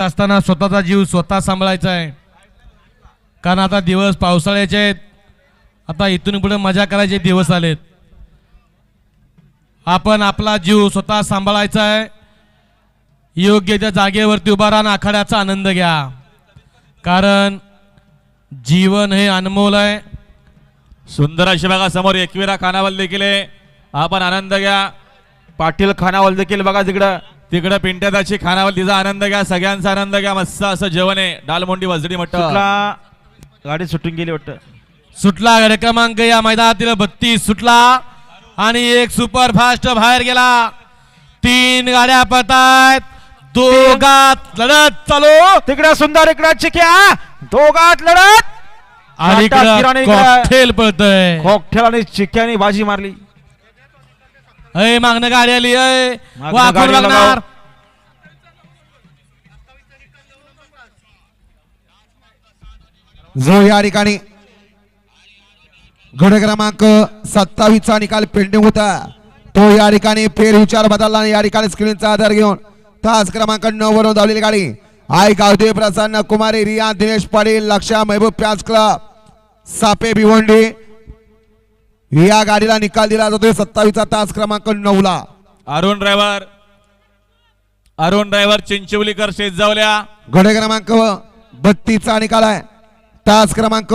असताना स्वतःचा जीव स्वतः सांभाळायचा आहे. कारण आता दिवस पावसाळ्याचे आहेत. आता इथून पुढे मजा करायचे दिवस आलेत. आपण आपला जीव स्वतः सांभाळायचा आहे. योग्य त्या जागेवरती उभा राहून आखाड्याचा आनंद घ्या. कारण जीवन हे अनमोल आहे. सुंदर अशी बघा समोर एकविरा खानावल देखील आहे. आपण आनंद घ्या. पाटील खानावल देखील बघा तिकडं. तिकडं पिंट्यादाची खानावल तिचा आनंद घ्या सगळ्यांचा आनंद घ्या मस्त असं जेवण. आहे डालमोंडी वजडी म्हटलं गाडी सुटून गेली वाटतं. सुटला गड क्रमांक या मैदानातील बत्तीस सुटला. आणि एक सुपर फास्ट बाहेर गेला. तीन गाड्या पळतायत. दोघात लढत चालू. तिकडे सुंदर इकडे चिक्या. दोघात लढत. आणि. कॉकटेल पळतय. कॉकटेल आणि चिक्याने बाजी मारली. अय मागणं गाडी आली अय मागणं वाकून गाडी बघणार. लगाव. जो या ठिकाणी गड क्रमांक सत्तावीसचा निकाल पेंडिंग होता तो या ठिकाणी फेर विचार बदलला आणि या ठिकाणी स्क्रीनचा आधार घेऊन तास क्रमांक नऊ वरून धावलेली गाडी. आई गावदेव प्रसन्न कुमारी रिया दिनेश पाटील लक्षा महबूब प्याज क्लब सापे भिवंडी या गाडीला निकाल दिला जातोय. सत्तावीसचा तास क्रमांक नऊ ला अरुण ड्रायव्हर अरुण ड्रायव्हर चिंचवलीकर शेत जावल्या. गड क्रमांक बत्तीसचा निकाल आहे. तास क्रमांक